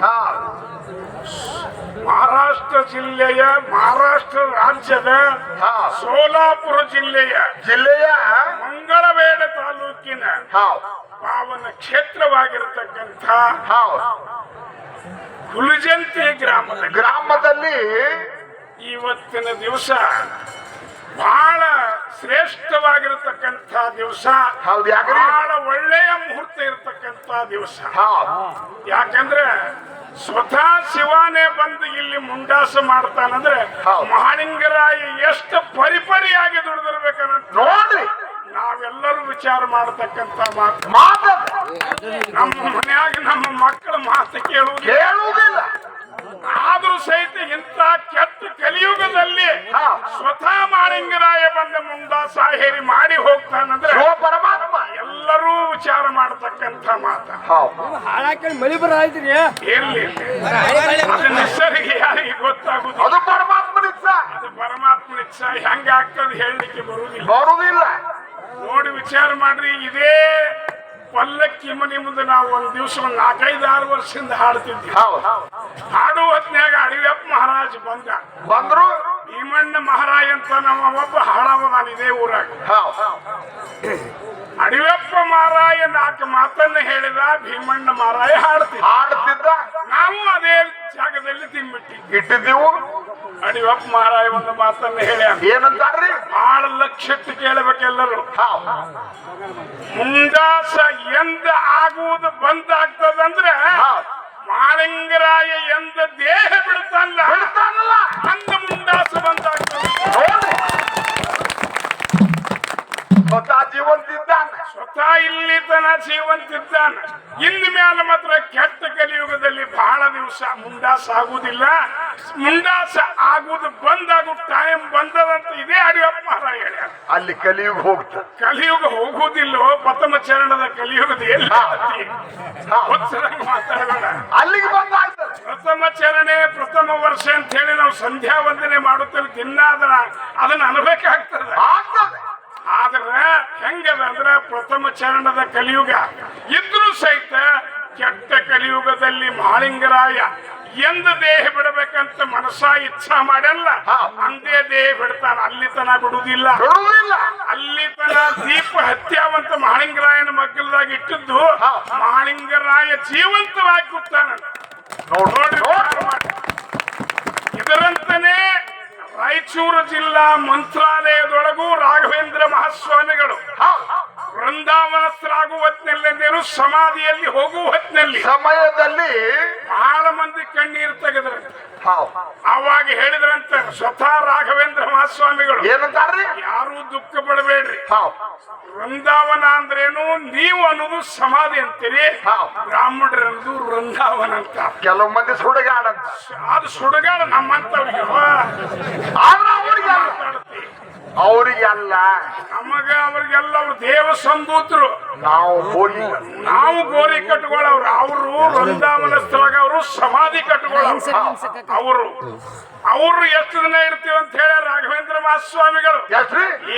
ಹಾ ಮಹಾರಾಷ್ಟ್ರ ಜಿಲ್ಲೆಯ ಮಹಾರಾಷ್ಟ್ರ ರಾಜ್ಯದ ಹಾ. ಸೋಲಾಪುರ ಜಿಲ್ಲೆಯ ಜಿಲ್ಲೆಯ? ಮಂಗಳವೇಡ ತಾಲೂಕಿನ ಪಾವನ ಕ್ಷೇತ್ರವಾಗಿರತಕ್ಕಂಥ ಹುಲಜಂತಿ ಗ್ರಾಮದ ಗ್ರಾಮದಲ್ಲಿ ಇವತ್ತಿನ ದಿವಸ ಬಹಳ ಶ್ರೇಷ್ಠವಾಗಿರತಕ್ಕಂಥ ದಿವಸ. ಹೌದು ಬಹಳ ಒಳ್ಳೆಯ ಮುಹೂರ್ತ ಇರತಕ್ಕಂಥ ದಿವಸ. ಯಾಕಂದ್ರೆ ಸ್ವತಃ ಶಿವಾನೇ ಬಂದು ಇಲ್ಲಿ ಮುಂಡಾಸ ಮಾಡ್ತಾನಂದ್ರೆ ಮಹಾಲಿಂಗರಾಯಿ ಎಷ್ಟು ಪರಿಪರಿಯಾಗಿ ದುಡಿದಿರ್ಬೇಕನ್ನ ನೋಡ್ರಿ. ನಾವೆಲ್ಲರೂ ವಿಚಾರ ಮಾಡತಕ್ಕಂತ ಮಾತು. ಮಾತು. ನಮ್ಮ ಮನೆಯಾಗ ನಮ್ಮ ಮಕ್ಕಳ ಮಾತು ಕೇಳುವುದು ಕೇಳುವುದಿಲ್ಲ. ಆದ್ರೂ ಸಹಿತ ಇಂಥ ಕೆಟ್ಟ ಕಲಿಯುಗದಲ್ಲಿ ಮುಂದಾಸ ಹೇರಿ ಮಾಡಿ ಹೋಗ್ತಾನಂದ್ರೆ ಪರಮಾತ್ಮ. ಎಲ್ಲರೂ ವಿಚಾರ ಮಾಡತಕ್ಕಂತ ಮಾತ. ಹೌದ್. ಹಾಳಾಕಿ ಮಳಿ ಬರ ಆಯ್ತ್ರಿ ಇರ್ಲಿ ಅದು ನಿಸರ್ಗ ಯಾರಿಗೆ ಗೊತ್ತಾಗುದು ಅದು ಪರಮಾತ್ಮನ ಇಚ್ಛ. ಅದು ಪರಮಾತ್ಮನ ಇಚ್ಛಾ. ಹೆಂಗ ಆಗ್ತದೆ ಹೇಳಲಿಕ್ಕೆ ಬರುವುದಿಲ್ಲ ಬರುವುದಿಲ್ಲ ನೋಡಿ ವಿಚಾರ ಮಾಡ್ರಿ ಇದೇ ಪಲ್ಲಕ್ಕಿ ಮನೆ ಮುಂದೆ ನಾವು ಒಂದ್ ದಿವಸ ಒಂದ್ ನಾಲ್ಕೈದು ಆರು ವರ್ಷದಿಂದ ಹಾಡ್ತಿದ್ವಿ ಹೌದು. ಹಾಡು ಹೊತ್ನ್ಯಾಗ ಅಡಿವೆಪ್ಪ ಮಹಾರಾಜ್ ಬಂದ. ಬಂದ್ರು. ಭೀಮಣ್ಣ ಮಹಾರಾಯ ಅಂತ ನಮ್ಮ ಒಬ್ಬ ಹಾಡವದಾನ ಇದೇ ಊರಾಗ. ಅಡಿವೆಪ್ಪ ಮಹಾರಾಯ ನಾಲ್ಕು ಮಾತನ್ನ ಹೇಳಿದ ಭೀಮಣ್ಣ ಮಹಾರಾಯ ಹಾಡ್ತಿ ಹಾಡ್ತಿದ್ದ. ನಾವು ಅದೇ ಜಾಗದಲ್ಲಿ ತಿನ್ಬಿಟ್ಟಿ ಇಟ್ಟಿದ್ದೆವು? ಅಡಿವೆಪ್ಪ ಮಹಾರಾಯ ಒಂದು ಮಾತನ್ನ ಹೇಳ್ಯಾರ ಏನಂತಾರ್ರಿ? ಬಹಳ ಲಕ್ಷ್ಯಕ್ಕೆ ಕೇಳಬೇಕೆಲ್ಲರೂ ಮುಂದಾಸ ಎಂದ ಆಗುವುದು ಬಂದಾಗ್ತದಂದ್ರೆ ಆಗ್ತದಂದ್ರೆ ಮಾಳಿಂಗರಾಯ ಎಂದ ದೇಹ ಬಿಡುತ್ತಲ್ಲ. ಬಿಡ್ತಾನಲ್ಲ ಅಂದ ಮುಂಡಾಸ ಬಂದಾಗ್ತದೆ ನೋಡ್ರಿ ಸ್ವತಃ ಜೀವಂತಿದ್ದಾನೆ. ಸ್ವತಃ ಇಲ್ಲಿ ತನ ಜೀವಂತಿದ್ದಾನೆ. ಇನ್ ಮೇಲೆ ಮಾತ್ರ ಕೆಟ್ಟ ಕಲಿಯುಗದಲ್ಲಿ ಬಹಳ ದಿವಸ ಮುಂದಾಸ ಆಗುವುದಿಲ್ಲ. ಮುಂದಾಸ ಆಗುವುದು ಬಂದಾಗ ಟೈಮ್ ಬಂದದಂತ ಇದೇ ಅಡಿಯಪ್ಪ ಮಹಾರಾಯ ಹೇಳ್ಯಾರ. ಅಲ್ಲಿ ಕಲಿಯುಗ ಹೋಗ್ತ ಕಲಿಯುಗ ಹೋಗುವುದಿಲ್ಲೋ ಪ್ರಥಮ ಚರಣದ ಕಲಿಯುಗದ ಎಲ್ಲ ಅಲ್ಲಿಗೆ ಬಂದ ಪ್ರಥಮ ಚರಣೆ ಪ್ರಥಮ ವರ್ಷ ಅಂತ ಹೇಳಿ ನಾವು ಸಂಧ್ಯಾ ವಂದನೆ ಮಾಡುತ್ತೇವೆ ದಿನ ಅದನ್ನ ಅನ್ಬೇಕಾಗ್ತದೆ ಹೆಂಗದ ಅಂದ್ರ ಪ್ರಥಮ ಚರಣದ ಕಲಿಯುಗ. ಇದ್ರೂ ಸಹಿತ ಕೆಟ್ಟ ಕಲಿಯುಗದಲ್ಲಿ ಮಾಳಿಂಗರಾಯ ಎಂದ ದೇಹ ಬಿಡಬೇಕಂತ ಮನಸ್ಸ ಇಚ್ಛಾ ಮಾಡಲ್ಲ. ಅಂದೇ ದೇಹ ಬಿಡ್ತಾನ. ಅಲ್ಲಿ ತನ ಬಿಡುವುದಿಲ್ಲ. ಅಲ್ಲಿ ತನ ದೀಪ ಹತ್ಯಾವಂತ ಮಾಳಿಂಗರಾಯನ ಮಗ್ಗಲದಾಗ ಇಟ್ಟಿದ್ದು ಮಾಳಿಂಗರಾಯ ಜೀವಂತವಾಗಿ ಕೂತಾನ ನೋಡ್ರಿ ನೋಡಿ ನೋಡ್. ಇದರಂತನೇ ರಾಯಚೂರು ಜಿಲ್ಲಾ ಮಂತ್ರಾಲಯದೊಳಗೂ ರಾಘವೇಂದ್ರ ಮಹಾಸ್ವಾಮಿಗಳು. ವೃಂದಾವನಸ್ಥರಾಗುವ ಹೊತ್ತಿನಲ್ಲಿ ಸಮಾಧಿಯಲ್ಲಿ ಹೋಗುವ ಹೊತ್ತಿನಲ್ಲಿ ಸಮಯದಲ್ಲಿ ಬಹಳ ಮಂದಿ ಕಣ್ಣೀರು ತೆಗೆದ್ರಂತೆ ಅವಾಗ ಹೇಳಿದ್ರಂತ ಸ್ವತಃ ರಾಘವೇಂದ್ರ ಮಹಾಸ್ವಾಮಿಗಳು. ಏನಂತಾರ್ರಿ? ಯಾರು ದುಃಖ ಪಡಬೇಡ್ರಿ. ವೃಂದಾವನ ಅಂದ್ರೇನು ನೀವು ಅನ್ನೋದು ಸಮಾಧಿ ಅಂತೀರಿ. ಹೌದ್. ಬ್ರಾಹ್ಮಣರು ಅನ್ನೋದು ವೃಂದಾವನ ಅಂತ. ಕೆಲವು ಮಂದಿ ಸುಡಗಾಡ ಅದು ಸುಡಗಾಡ ಆದ್ರೆ ಅವ್ರಿಗೆ ಅಲ್ಲ ನಮಗೆ ಅವ್ರಿಗೆಲ್ಲ ಅವ್ರು ದೇವ ಸಂದೂತರು ನಾವು ಹೋಗಿ ನಾವು ಗೋರಿ ಕಟ್ಕೊಳ್ಳೋರು. ಅವರು ವೃಂದಾವನ ಸ್ಥಳಗ ಅವರು ಸಮಾಧಿ ಕಟ್ಕೊಳ್ಳೋರು. ಅವರು ಅವರು ಎಷ್ಟು ದಿನ ಇರ್ತೀವಿ ಅಂತ ಹೇಳಿ ರಾಘವೇಂದ್ರ ಮಹಾಸ್ವಾಮಿಗಳು.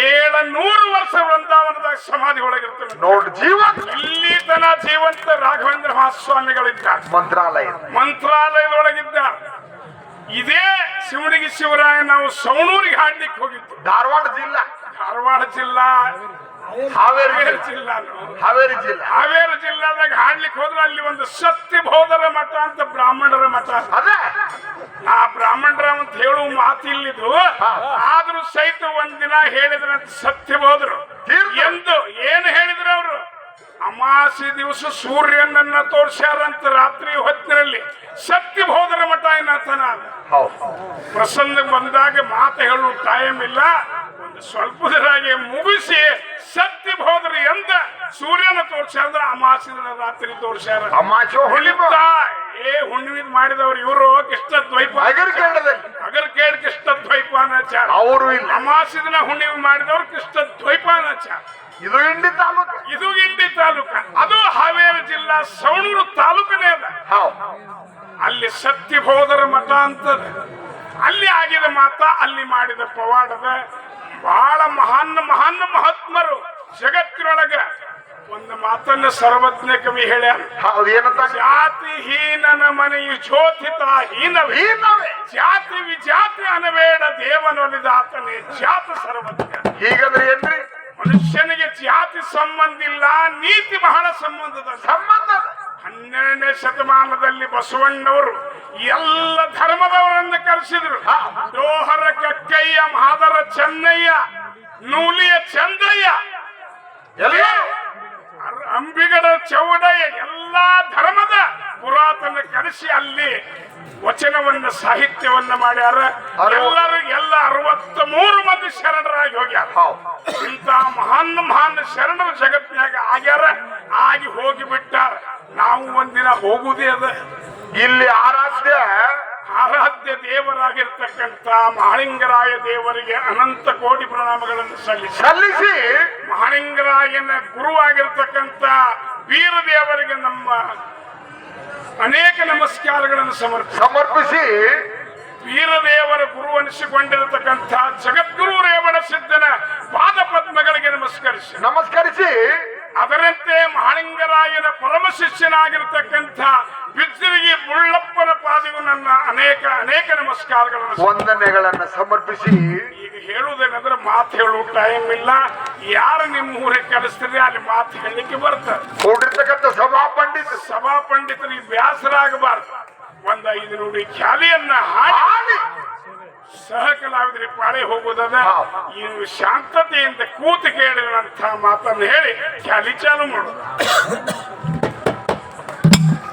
ಏಳ ನೂರು ವರ್ಷ ವೃಂದಾವನದಾಗ ಸಮಾಧಿ ಒಳಗಿರ್ತೀವಿ. ನೋಡಿ ಜೀವ. ಇಲ್ಲಿ ತನ ಜೀವಂತ ರಾಘವೇಂದ್ರ ಮಹಾಸ್ವಾಮಿಗಳಿದ್ದಾರೆ. ಮಂತ್ರಾಲಯ. ಮಂತ್ರಾಲಯದೊಳಗಿದ್ದ ಇದೇ ಶಿವನಿಗೆ ಶಿವರಾಯ ನಾವು ಸವಣೂರಿಗೆ ಹಾಡ್ಲಿಕ್ಕೆ ಹೋಗಿದ್ದು. ಧಾರವಾಡ ಜಿಲ್ಲಾ. ಧಾರವಾಡ ಜಿಲ್ಲಾ ಹಾವೇರಿ ಜಿಲ್ಲಾ. ಹಾವೇರಿ ಜಿಲ್ಲಾ. ಹಾವೇರಿ ಜಿಲ್ಲಾದಾಗ ಹಾಡ್ಲಿಕ್ಕೆ ಹೋದ್ರೆ ಅಲ್ಲಿ ಒಂದು ಸತ್ಯಬೋಧರ ಮಠ ಅಂತ ಬ್ರಾಹ್ಮಣರ ಮಠ. ಅದೇ. ಆ ಬ್ರಾಹ್ಮಣರ ಅಂತ ಹೇಳುವ ಮಾತಿಲ್ಲಿದ್ದು ಆದ್ರೂ ಸಹಿತ ಒಂದಿನ ಹೇಳಿದ್ರಂತ ಸತ್ಯಬೋಧರು. ಹೋದ್ರು ಎಂದು ಅಮಾಸಿ ದಿವಸ ಸೂರ್ಯನನ್ನ ತೋರಿಸ್ಯಾರಂತ ರಾತ್ರಿ ಹೊತ್ತಿನಲ್ಲಿ ಸತ್ಯಬೋಧರ ಮಠ ಏನಾತನ ಪ್ರಸಂಗ ಬಂದಾಗ ಮಾತು ಹೇಳುವ ಟೈಮ್ ಇಲ್ಲ. ಒಂದು ಸ್ವಲ್ಪದರಾಗೆ ಮುಗಿಸಿ ಸತ್ಯ ಹೋದ್ರಿ ಎಂದ ಸೂರ್ಯನ ತೋರ್ಸ್ಯಾರ ಅಮಾಸಿ ರಾತ್ರಿ ತೋರ್ಸ್ಯಾರ. ಏ ಹುಣ್ಣಿಮಿದ್ ಮಾಡಿದವ್ರು ಇವರು ಕೃಷ್ಣ ದ್ವೈಪ ಅಗರ್ಕಂಡದಲ್ಲಿ ಅಗರ್ ಕೇಳಿ ಕೃಷ್ಣ ದ್ವೈಪ ಅವರು ಅಮಾಸಿನ ಹುಣ್ಣಿಮೆ ಮಾಡಿದವ್ರು ಕೃಷ್ಣ ದ್ವೈಪಾನಾಚಾರ ಇದು ಇಂಡಿ ತಾಲೂಕು. ಇದು ಇಂಡಿ ತಾಲೂಕ. ಅದು ಹಾವೇರಿ ಜಿಲ್ಲಾ ಸವಣೂರು ತಾಲೂಕನೇ ಅದ. ಅಲ್ಲಿ ಅಲ್ಲಿ ಹೋದರ ಮಠ ಅಂತದ. ಅಲ್ಲಿ ಆಗಿದ ಮಾತ ಅಲ್ಲಿ ಮಾಡಿದ ಪವಾಡದ ಬಹಳ ಮಹಾನ್ ಮಹಾನ್ ಮಹಾತ್ಮರು ಜಗತ್ತಿನೊಳಗ ಒಂದು ಮಾತನ್ನ ಸರ್ವಜ್ಞ ಕವಿ ಹೇಳ್ಯಾರ ಹೌದು ಏನಂತ? ಜಾತಿ ಹೀನನ ಮನೆಯು ಶೋಧಿತ ಹೀನ ಹೀನವೇ. ಜಾತಿ ವಿಜಾತಿ ಅನಬೇಡ ದೇವನೊಲಿದಾತನೇ ಜಾತ ಸರ್ವಜ್ಞ. ಹೀಗಂದ್ರೆ ಏನ್ರಿ? ಮನುಷ್ಯನಿಗೆ ಜಾತಿ ಸಂಬಂಧ ಇಲ್ಲ ನೀತಿ ಬಹಳ ಸಂಬಂಧದ ಸಂಬಂಧ ಹನ್ನೆರಡನೇ ಶತಮಾನದಲ್ಲಿ ಬಸವಣ್ಣವರು ಎಲ್ಲ ಧರ್ಮದವರನ್ನು ಕರೆಸಿದ್ರು. ದೋಹರ ಕಕ್ಕಯ್ಯ ಮಾದರ ಚೆನ್ನಯ್ಯ ನೂಲಿಯ ಚಂದಯ್ಯ ಅಂಬಿಗಡ ಚೌಡಯ್ಯ ಎಲ್ಲಾ ಧರ್ಮದ ಪುರಾತನ ಕರೆಸಿ ಅಲ್ಲಿ ವಚನವನ್ನ ಸಾಹಿತ್ಯವನ್ನ ಮಾಡ್ಯಾರ. ಎಲ್ಲರೂ ಎಲ್ಲ ಅರವತ್ತ ಮೂರು ಮಂದಿ ಶರಣರಾಗಿ ಹೋಗ್ಯಾರ. ಇಂಥ ಮಹಾನ್ ಮಹಾನ್ ಶರಣರ ಜಗತ್ತಿನಾಗ ಆಗ್ಯಾರ ಆಗಿ ಹೋಗಿ ಬಿಟ್ಟಾರ. ನಾವು ಒಂದಿನ ಹೋಗುದೇ ಅದ. ಇಲ್ಲಿ ಆರಾಧ್ಯ ಆರಾಧ್ಯ ದೇವರಾಗಿರ್ತಕ್ಕಂಥ ಮಹಾಳಿಂಗರಾಯ ದೇವರಿಗೆ ಅನಂತ ಕೋಟಿ ಪ್ರಣಾಮಗಳನ್ನು ಸಲ್ಲಿಸಿ. ಸಲ್ಲಿಸಿ. ಮಹಾಲಿಂಗರಾಯನ ಗುರುವಾಗಿರ್ತಕ್ಕಂಥ ವೀರ ದೇವರಿಗೆ ನಮ್ಮ ಅನೇಕ ನಮಸ್ಕಾರಗಳನ್ನು ಸಮರ್ಪ ಸಮರ್ಪಿಸಿ ವೀರದೇವರ ಗುರು ಅನಿಸಿಕೊಂಡಿರತಕ್ಕಂಥ ಜಗದ್ಗುರು ರೇವಣ ಸಿದ್ಧನ ಪಾದ ಪದ್ಮಗಳಿಗೆ ನಮಸ್ಕರಿಸಿ. ನಮಸ್ಕರಿಸಿ ಅದರಂತೆ ಮಹಾಲಿಂಗರಾಯನ ಪರಮ ಶಿಷ್ಯನಾಗಿರ್ತಕ್ಕಂಥ ಬಿಜ್ಜರಿಗೆ ಮುಳ್ಳಪ್ಪನ ಪಾದಿಗೂ ನನ್ನ ಅನೇಕ ಅನೇಕ ನಮಸ್ಕಾರಗಳನ್ನು ವಂದನೆಗಳನ್ನು ಸಮರ್ಪಿಸಿ. ಈಗ ಹೇಳುವುದೇನಂದ್ರೆ ಮಾತು ಹೇಳುವ ಟೈಮ್ ಇಲ್ಲ. ಯಾರು ನಿಮ್ಮ ಊರಿಗೆ ಕಲಿಸ್ತೀರಿ ಅಲ್ಲಿ ಮಾತು ಹೇಳಲಿಕ್ಕೆ ಬರ್ತಾರೆ ಕೂಡಿರ್ತಕ್ಕಂಥ ಸಭಾ ಪಂಡಿತ. ಸಭಾ ಪಂಡಿತರಿಗೆ ಬೇಸರಾಗಬಾರ್ದು ಒಂದ್ ಐದು ನೋಡಿ ಖ್ಯಾಲಿಯನ್ನ ಹಾಡಿ ಸಹ ಕಲಾವಿದ್ರಿ ಪಾಳೆ ಹೋಗುವುದ ಈ ಶಾಂತತೆಯಿಂದ ಕೂತು ಕೇಳಿರುವಂತಹ ಮಾತನ್ನು ಹೇಳಿ ಖ್ಯಾಲಿ ಚಾಲು ಮಾಡುದು.